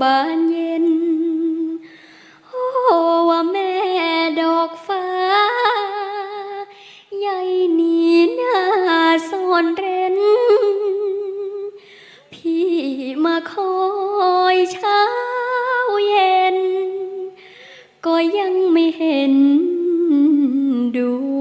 บานเย็น โอ้ว่าแม่ดอกฟ้า ใยนีหน้าซ่อนเร้น พี่มาคอยเช้าเย็น ก็ยังไม่เห็นดู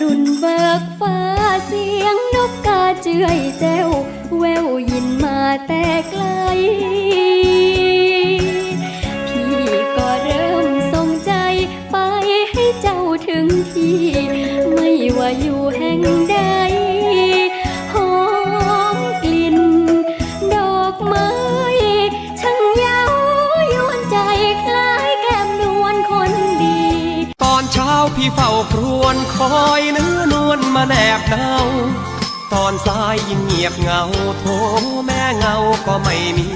รุณเบิกฟ้าเสียงนกกาเจือยแจ้วแววยินมาแต่ไกล พี่ก็เริ่มสรงใจไปให้เจ้าถึงที่ ไม่ว่าอยู่แห่งใด พี่เฝ้าครวญคอยเนื้อนวลมาแนบเนาตอนสายยิ่งเงียบเงาโทแม่เงาก็ไม่มี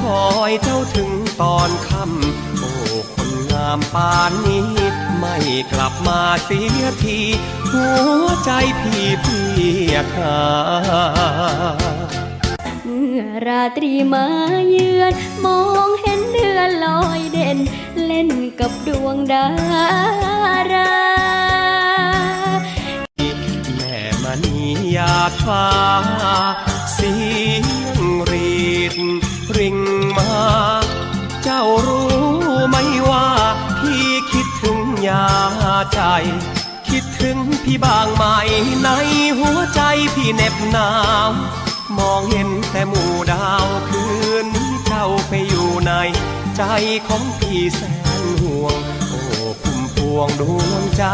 คอยเจ้าถึงตอนค่ำโอ้คนงามปานนี้ ไม่กลับมาเสียที หัวใจพี่เพียกหาเมื่อราตรีมาเยือน มองเห็นเดือนลอยเด่น เล่นกับดวงดาราแม่มณียาดฟ้า เสียงรีด ริงมา เจ้ารู้ไหมว่าพี่คิดถึงยาใจ คิดถึงพี่บางไหมในหัวใจพี่เน็บหนาวมองเห็นแต่หมู่ดาวคืนนี้เจ้าไปอยู่ใน ใจของพี่แสนห่วง โอ้พุ่มพวงดวงใจ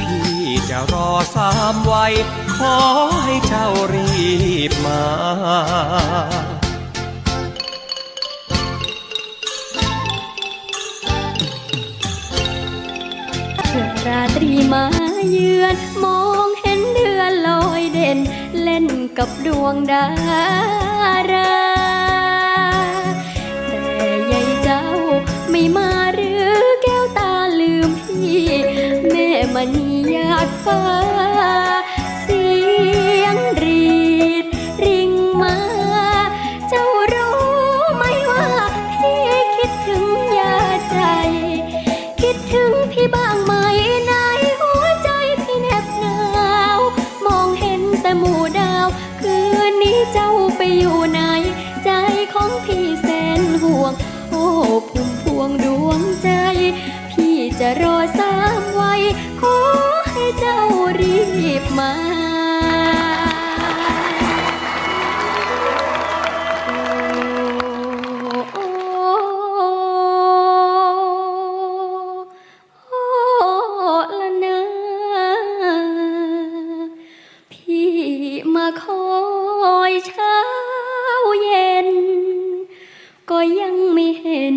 พี่จะรอสามวัยขอให้เจ้ารีบมาเมื่อราตรีมาเยือน มองเห็นเดือนลอยเด่น เล่นกับดวงดาร มณียาติฟ้า เสียงรีด ริ่งมา เจ้ารู้ไหมว่าพี่คิดถึงยาใจ คิดถึงพี่บ้างไหมในหัวใจพี่แนบหนาว มองเห็นแต่หมู่ดาว คืนนี้เจ้าไปอยู่ไหน ใจของพี่แสนห่วง โอ้พุ่มพวงดวงใจ พี่จะรอ หยิบมา พี่มาคอยเช้าเย็น ก็ยังไม่เห็น